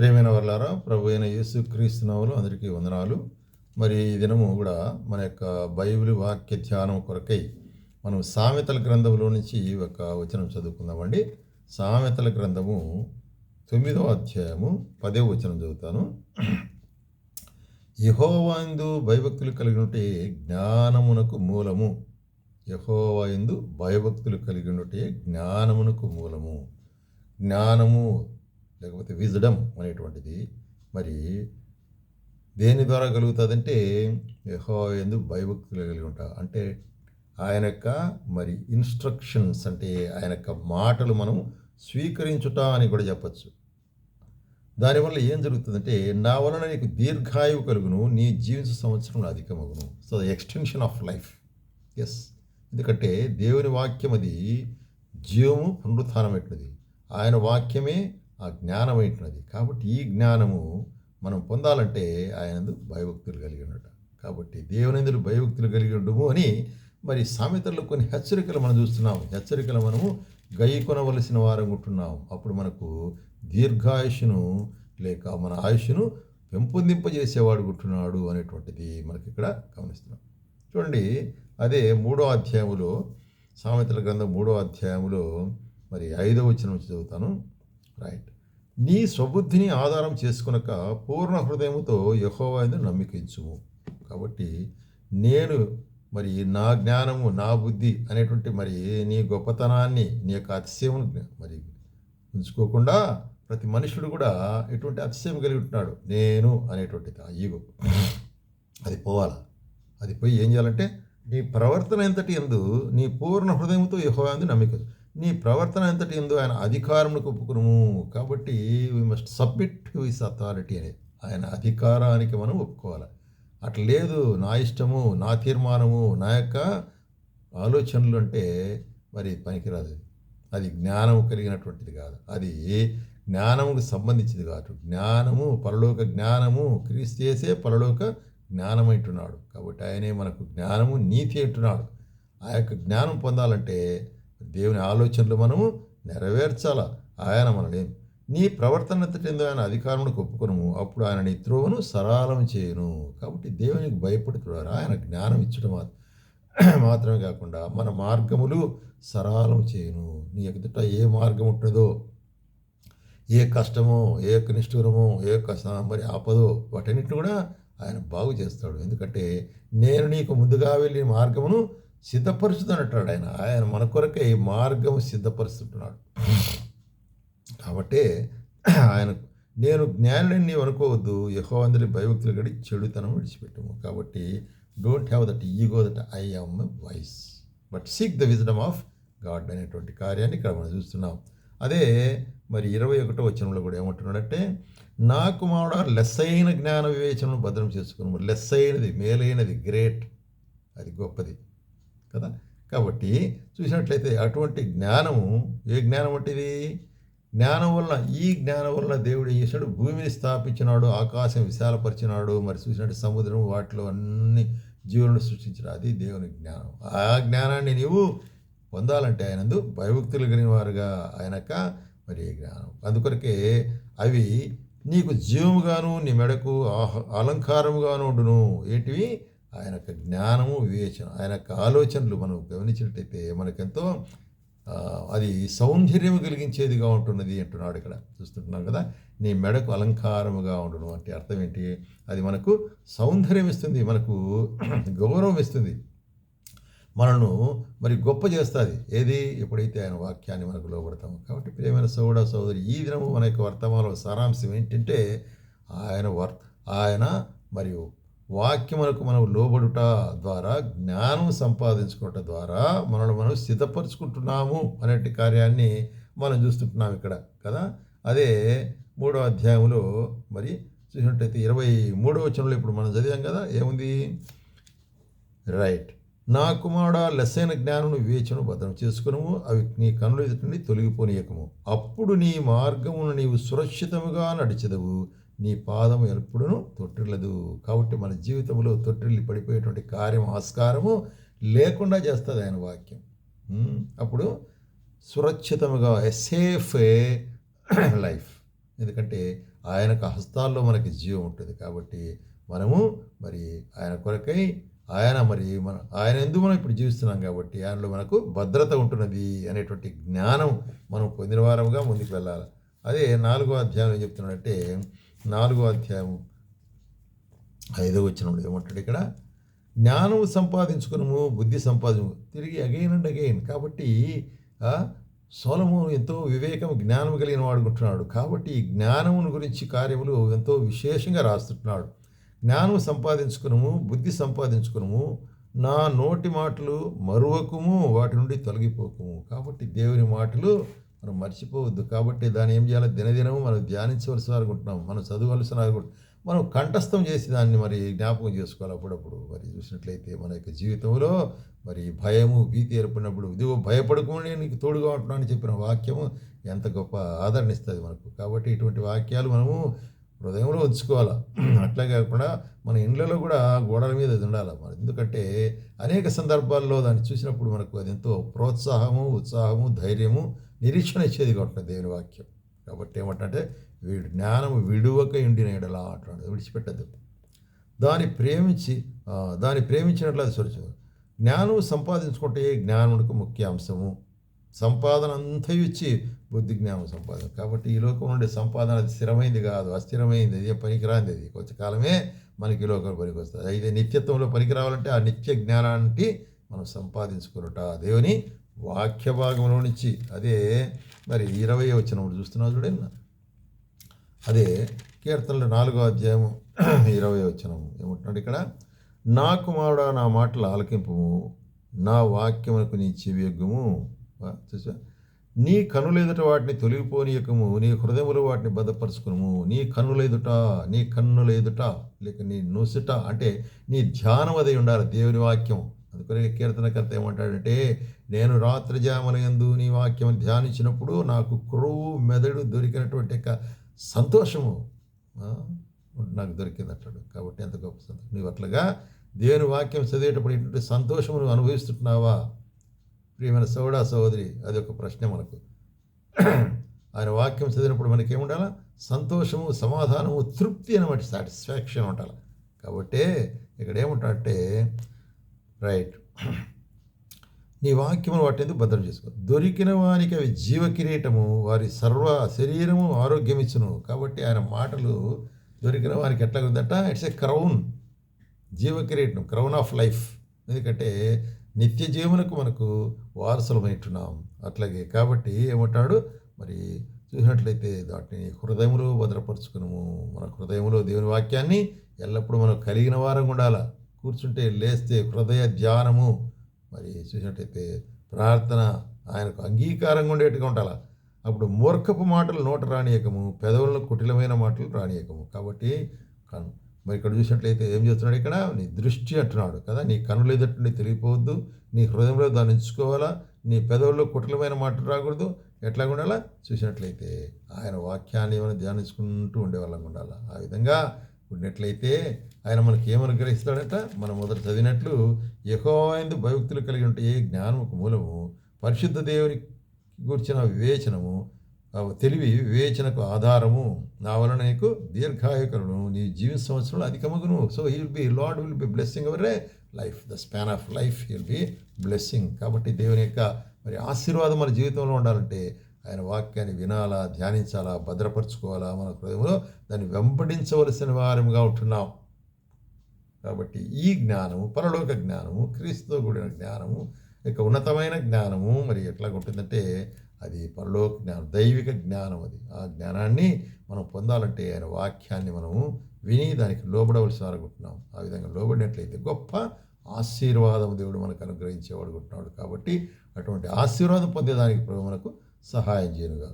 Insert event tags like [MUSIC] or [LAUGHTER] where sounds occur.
ప్రేమైన వాళ్ళారా ప్రభు అయిన యేసుక్రీస్తు నామములో అందరికీ వందనాలు. మరి ఈ దినము కూడా మన యొక్క బైబిల్ వాక్య ధ్యానం కొరకై మనం సామెతల గ్రంథంలో నుంచి ఒక వచనం చదువుకుందామండి. సామెతల గ్రంథము తొమ్మిదవ అధ్యాయము పదే వచనం చదువుతాను. యహోవాందు భయభక్తులు కలిగినటే జ్ఞానమునకు మూలము. యహోవాయందు భయభక్తులు కలిగినటే జ్ఞానమునకు మూలము. జ్ఞానము లేకపోతే విజడం అనేటువంటిది. మరి దేని ద్వారా కలుగుతుందంటే యహోవాయందు భయభక్తులు కలిగి ఉంటా. అంటే ఆయన యొక్క మరి ఇన్స్ట్రక్షన్స్ అంటే ఆయన యొక్క మాటలు మనం స్వీకరించుట అని కూడా చెప్పచ్చు. దానివల్ల ఏం జరుగుతుందంటే నా వలన నీకు దీర్ఘాయువు కలుగును నీ జీవిత సంవత్సరం అధికమగును. So the extension of life is ఎందుకంటే దేవుని వాక్యం అది జీవము పునరుత్నమైనది. ఆయన వాక్యమే ఆ జ్ఞానమైనది కాబట్టి ఈ జ్ఞానము మనం పొందాలంటే ఆయనందు భయభక్తులు కలిగి ఉండట. కాబట్టి దేవునందులు భయభక్తులు కలిగి ఉండము అని మరి సామెతల్లో కొన్ని హెచ్చరికలు మనం చూస్తున్నాము. హెచ్చరికలు మనము గై కొనవలసిన వారం ఉంటున్నాం అప్పుడు మనకు దీర్ఘాయుషును లేక మన ఆయుష్ను పెంపొందింపజేసేవాడు గుట్టున్నాడు అనేటువంటిది మనకి ఇక్కడ గమనిస్తున్నాం. చూడండి అదే మూడో అధ్యాయములో సామెతల గ్రంథం మూడో అధ్యాయములో మరి ఐదవ వచ్చిన నుంచి చదువుతాను. నీ స్వబుద్ధిని ఆధారం చేసుకునక పూర్ణ హృదయముతో యహోవాయందు నమ్మికించుము కాబట్టి నేను మరి నా జ్ఞానము నా బుద్ధి అనేటువంటి మరి నీ గొప్పతనాన్ని నీ యొక్క అతిశయం మరి ఉంచుకోకుండా ప్రతి మనుషుడు కూడా ఎటువంటి అతిశయం కలిగి ఉంటున్నాడు? నేను అనేటువంటిది ఆ ఈగో అది పోవాలా? అది పోయి ఏం చేయాలంటే నీ ప్రవర్తన ఎంతటి ఎందు నీ పూర్ణ హృదయంతో యహోవాంది నమ్మకం నీ ప్రవర్తన ఎంతటి ఉందో ఆయన అధికారమును ఒప్పుకును కాబట్టి we must submit to his authority అనేది ఆయన అధికారానికి మనం ఒప్పుకోవాలి. అట్లా లేదు నా ఇష్టము నా తీర్మానము నా యొక్క ఆలోచనలు అంటే మరి పనికిరాదు. అది జ్ఞానము కలిగినటువంటిది కాదు. అది జ్ఞానముకు సంబంధించింది కాదు. జ్ఞానము పరలోక జ్ఞానము క్రీస్తు చేసే పరలోక జ్ఞానమైంటున్నాడు. కాబట్టి ఆయనే మనకు జ్ఞానము నీతి అంటున్నాడు. ఆ యొక్క జ్ఞానం పొందాలంటే దేవుని ఆలోచనలు మనము నెరవేర్చాల? ఆయన మనలేం. నీ ప్రవర్తన ఎందు ఆయన అధికారముడు ఒప్పుకొనము అప్పుడు ఆయన నీ త్రోవను సరళం చేయను. కాబట్టి దేవునికి భయపడుతున్నారు. ఆయన జ్ఞానం ఇచ్చడం [CLEARS THROAT] మాత్రమే కాకుండా మన మార్గములు సరళం చేయను. నీ ఎదుట ఏ మార్గం ఉంటుందో ఏ కష్టమో ఏ యొక్క నిష్ఠూరమో ఏ యొక్క మరి ఆపదో వాటన్నిటిని కూడా ఆయన బాగు చేస్తాడు. ఎందుకంటే నేను నీకు ముందుగా వెళ్ళే మార్గమును సిద్ధపరుచుతున్నట్టాడు ఆయన. ఆయన మన కొరకే ఈ మార్గం సిద్ధపరుస్తున్నాడు కాబట్టి ఆయన నేను జ్ఞానుడిని నీవు అనుకోవద్దు. యహో అందరి భయభక్తులు గడి చెడుతనం విడిచిపెట్టము. కాబట్టి don't have that ego that I am wise but seek the wisdom of God అనేటువంటి కార్యాన్ని ఇక్కడ మనం చూస్తున్నాం. అదే మరి ఇరవై ఒకటో వచనంలో కూడా ఏమంటున్నాడంటే నా కుమారుడ లెస్ అయిన జ్ఞాన వివేచనను భద్రం చేసుకున్నాము లెస్ అయినది మేలైనది గ్రేట్ అది గొప్పది. కదా? కాబట్టి చూసినట్లయితే అటువంటి జ్ఞానము ఏ జ్ఞానం వంటిది? జ్ఞానం వల్ల ఈ జ్ఞానం వల్ల దేవుడు ఏం చేశాడు భూమిని స్థాపించినాడు ఆకాశం విశాలపరిచినాడు మరి చూసినట్టు సముద్రం వాటిలో అన్ని జీవులను సృష్టించాడు అది దేవుని జ్ఞానం. ఆ జ్ఞానాన్ని నీవు పొందాలంటే ఆయనందు భయభక్తులు కలిగిన వారుగా ఆయనక మరి జ్ఞానం? అందుకొరకే అవి నీకు జీవముగాను నీ మెడకు ఆహ అలంకారముగాను ఉండును. ఏంటివి? ఆయన యొక్క జ్ఞానము వివేచన ఆయన యొక్క ఆలోచనలు మనం గమనించినట్టయితే మనకెంతో అది సౌందర్యము కలిగించేదిగా ఉంటున్నది అంటున్నాడు ఇక్కడ. చూస్తుంటున్నాం కదా? నీ మెడకు అలంకారముగా ఉండడం అంటే అర్థం ఏంటి? అది మనకు సౌందర్యం ఇస్తుంది మనకు [CLEARS THROAT] గౌరవం ఇస్తుంది. మనను మరి గొప్ప చేస్తుంది. ఏది? ఎప్పుడైతే ఆయన వాక్యాన్ని మనకు లోపడతాము కాబట్టి ప్రేమైన సోడ సోదరి ఈ దినము మన యొక్క వర్తమానంలో సారాంశం ఏంటంటే ఆయన వర్ ఆయన మరియు వాక్యములకు మనం లోబడుట ద్వారా జ్ఞానం సంపాదించుకోవటం ద్వారా మనల్ని మనం సిద్ధపరచుకుంటున్నాము అనేటి కార్యాన్ని మనం చూస్తుంటున్నాం ఇక్కడ కదా? అదే మూడో అధ్యాయంలో మరి చూసినట్టయితే ఇరవై మూడో వచనంలో ఇప్పుడు మనం చదివాం కదా ఏముంది? రైట్. నా కుమారుడ లెస్సైన జ్ఞానము వివేచను భద్రం చేసుకునము అవి నీ కనులు ఎదుటి తొలగిపోనీయకము. అప్పుడు నీ మార్గమును నీవు సురక్షితముగా నడిచెదవు. నీ పాదము ఎప్పుడూ తొట్టిల్లదు. కాబట్టి మన జీవితంలో తొట్టిల్లి పడిపోయేటువంటి కార్యం ఆస్కారము లేకుండా చేస్తుంది ఆయన వాక్యం. అప్పుడు సురక్షితముగా ఎ సేఫ్ లైఫ్ ఎందుకంటే ఆయన హస్తాల్లో మనకి జీవం ఉంటుంది. కాబట్టి మనము మరి ఆయన కొరకై ఆయన మరి మన ఆయన ఎందుకు మనం ఇప్పుడు జీవిస్తున్నాం కాబట్టి ఆయనలో మనకు భద్రత ఉంటున్నది అనేటువంటి జ్ఞానం మనం పొందిన వారముగా ముందుకు వెళ్ళాలి. అదే నాలుగో అధ్యాయం ఏం చెప్తున్నాడంటే నాలుగో అధ్యాయం ఐదో వచ్చినప్పుడు ఏమంటాడు ఇక్కడ. జ్ఞానము సంపాదించుకునము బుద్ధి సంపాదించు తిరిగి అగైన్ అండ్ అగైన్ కాబట్టి సోలము ఎంతో వివేకం జ్ఞానం కలిగిన వాడుకుంటున్నాడు కాబట్టి ఈ జ్ఞానమును గురించి కార్యములు ఎంతో విశేషంగా రాస్తున్నాడు జ్ఞానం సంపాదించుకునము బుద్ధి సంపాదించుకునము నా నోటి మాటలు మరువకుము వాటి నుండి తొలగిపోకుము. కాబట్టి దేవుని మాటలు మనం మర్చిపోవద్దు. కాబట్టి దాన్ని ఏం చేయాలి? దినదినము మనం ధ్యానించవలసిన అనుకుంటున్నాం మనం చదవలసిన మనం కంఠస్థం చేసి దాన్ని మరి జ్ఞాపకం చేసుకోవాలి అప్పుడప్పుడు. మరి చూసినట్లయితే మన యొక్క జీవితంలో మరి భయము భీతి ఏర్పడినప్పుడు ఇదిగో భయపడకుండా నీకు తోడుగా ఉంటున్నాను అని చెప్పిన వాక్యము ఎంత గొప్ప ఆదరణ ఇస్తుంది మనకు. కాబట్టి ఇటువంటి వాక్యాలు మనము హృదయంలో ఉంచుకోవాలి? [CLEARS THROAT] అట్లా కాకుండా మన ఇండ్లలో కూడా గోడల మీద అది ఉండాలి మరి? ఎందుకంటే అనేక సందర్భాల్లో దాన్ని చూసినప్పుడు మనకు అది ఎంతో ప్రోత్సాహము ఉత్సాహము ధైర్యము నిరీక్షణ ఇచ్చేది ఉంటుంది దేవుని వాక్యం. కాబట్టి ఏమంటే వీడు జ్ఞానం విడువక ఉండిన ఎడలా అంటున్నాడు. విడిచిపెట్టద్దు. దాన్ని ప్రేమించి దాన్ని ప్రేమించినట్లు అది సొరచు జ్ఞానం సంపాదించుకుంటే జ్ఞానుడికి ముఖ్య అంశము? సంపాదన అంతా ఇచ్చి బుద్ధి జ్ఞానం సంపాదన. కాబట్టి ఈ లోకం నుండి సంపాదన అది స్థిరమైంది కాదు అస్థిరమైంది అది పనికిరాంది అది కొంతకాలమే మనకి ఈ లోకం పనికి వస్తుంది అయితే నిత్యత్వంలో పనికి రావాలంటే ఆ నిత్య జ్ఞానాన్ని మనం సంపాదించుకున్నట. దేవుని వాక్య భాగంలో నుంచి అదే మరి ఇరవై వచ్చిన చూస్తున్నావు చూడండి అదే కీర్తనలు నాలుగో అధ్యాయము [CLEARS THROAT] ఇరవై వచ్చినము ఏమంటున్నాడు ఇక్కడ? నా కుమారుడా నా మాటలు ఆలకింపు నా వాక్యమునకు నీ చెవియగ్గుము వా, చూసా నీ కనుల వాటిని తొలగిపోనీయకము నీ హృదయములు వాటిని భద్రపరుచుకును నీ కన్నులెదుట నీ కన్నులెదుట లేక నీ నొసుట అంటే నీ ధ్యానం అది ఉండాలి దేవుని వాక్యం కీర్తనకర్త ఏమంటాడంటే నేను రాత్రి జామలయందు నీ వాక్యం ధ్యానించినప్పుడు నాకు క్రూ మెదడు దొరికినటువంటి యొక్క సంతోషము నాకు దొరికింది అంటాడు. కాబట్టి ఎంత గొప్ప సంతోషం. నీవు అట్లాగా దేవుని వాక్యం చదివేటప్పుడు ఇటువంటి సంతోషము నువ్వు అనుభవిస్తున్నావా ప్రియమైన సోడా సహోదరి అది ఒక ప్రశ్న మనకు. ఆయన వాక్యం చదివినప్పుడు మనకి ఏముండాలా సంతోషము సమాధానము తృప్తి అనమాట సాటిస్ఫాక్షన్ ఉండాలి? కాబట్టి ఇక్కడ ఏముంటాడంటే రైట్ నీ వాక్యమును వాటిని భద్రం చేసుకో. దొరికిన వానికి అవి జీవకిరీటము వారి సర్వ శరీరము ఆరోగ్యం ఇచ్చును కాబట్టి ఆయన మాటలు దొరికిన వారికి ఎట్లా ఉందట? ఇట్స్ ఏ క్రౌన్ జీవ కిరీటం క్రౌన్ ఆఫ్ లైఫ్ ఎందుకంటే నిత్య జీవనకు మనకు వారసులమైంటున్నాం. అట్లాగే కాబట్టి ఏమంటాడు? మరి చూసినట్లయితే వాటిని హృదయంలో భద్రపరుచుకున్నాము మన హృదయంలో దేవుని వాక్యాన్ని ఎల్లప్పుడూ మనం కలిగిన వారం ఉండాలా? కూర్చుంటే లేస్తే హృదయ ధ్యానము. మరి చూసినట్టయితే ప్రార్థన ఆయనకు అంగీకారంగా ఉండేట్టుగా ఉండాలి? అప్పుడు మూర్ఖపు మాటలు నోట రానియకము పెదవులను కుటిలమైన మాటలు రానియకము. కాబట్టి కను మరి ఇక్కడ చూసినట్లయితే ఏం చేస్తున్నాడు ఇక్కడ? నీ దృష్టి అంటున్నాడు కదా? నీ కనులు ఎదుటి తెలియపోవద్దు. నీ హృదయంలో దాన్ని ఉంచుకోవాలా? నీ పెదవుల్లో కుటిలమైన మాటలు రాకూడదు. ఎట్లా ఉండాలా? చూసినట్లయితే ఆయన వాక్యాన్ని ఏమైనా ధ్యానించుకుంటూ ఉండేవాళ్ళం ఉండాలా? ఆ విధంగా ఉన్నట్లయితే ఆయన మనకి ఏమనుగ్రహిస్తాడట మనం మొదట చదివినట్లు యహోవాయందు భయభక్తులు కలిగి ఉంటే ఏ జ్ఞానముకు మూలము? పరిశుద్ధ దేవుని గురించిన వివేచనము తెలివి వివేచనకు ఆధారము. నా వలన నీకు దీర్ఘాయుకరును నీ జీవిత సంవత్సరంలో అధికమగును. So he will be Lord will be blessing every life the span of life will be blessing కాబట్టి దేవుని యొక్క మరి ఆశీర్వాదం మన జీవితంలో ఉండాలంటే ఆయన వాక్యాన్ని వినాలా ధ్యానించాలా భద్రపరచుకోవాలా మన హృదయంలో దాన్ని వెంబడించవలసిన వారముగా ఉంటున్నాం. కాబట్టి ఈ జ్ఞానము పరలోక జ్ఞానము క్రీస్తుతో కూడిన జ్ఞానము ఇక ఉన్నతమైన జ్ఞానము మరి ఎట్లా ఉంటుందంటే అది పరలోక జ్ఞానం దైవిక జ్ఞానం అది. ఆ జ్ఞానాన్ని మనం పొందాలంటే ఆయన వాక్యాన్ని మనము విని దానికి లోబడవలసి అనుకుంటున్నాం ఆ విధంగా లోబడినట్లయితే గొప్ప ఆశీర్వాదం దేవుడు మనకు అనుగ్రహించేవాడు అనుకుంటున్నాడు కాబట్టి అటువంటి ఆశీర్వాదం పొందేదానికి ప్రభు మనకు സഹായം ചെയ്യുക